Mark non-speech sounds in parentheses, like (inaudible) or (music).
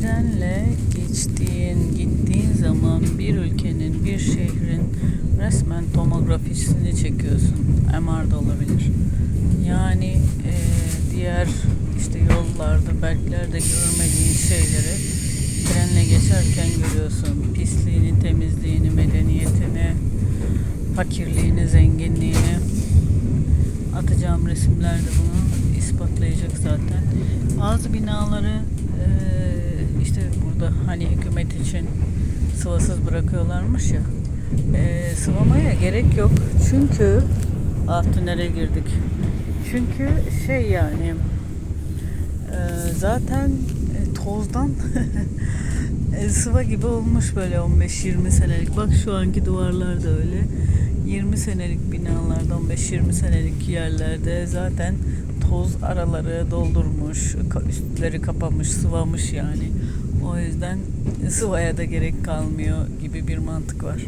Trenle geçtiğin, gittiğin zaman bir ülkenin, bir şehrin resmen tomografisini çekiyorsun. MR da olabilir. Yani e, diğer işte yollarda, belgelerde görmediğin şeyleri trenle geçerken görüyorsun. Pisliğini, temizliğini, medeniyetini, fakirliğini, zenginliğini. Atacağım resimler de bunu ispatlayacak zaten. Bazı binaları eee, burada hani hükümet için sıvasız bırakıyorlarmış ya. Eee, sıvamaya gerek yok. Çünkü ah tünele girdik. Çünkü şey yani eee, zaten e, tozdan (laughs) e, sıva gibi olmuş böyle 15-20 senelik. Bak şu anki duvarlar da öyle. 20 senelik binalarda 15-20 senelik yerlerde zaten toz araları doldurmuş, üstleri kapamış, sıvamış yani. O yüzden sıvaya da gerek kalmıyor gibi bir mantık var.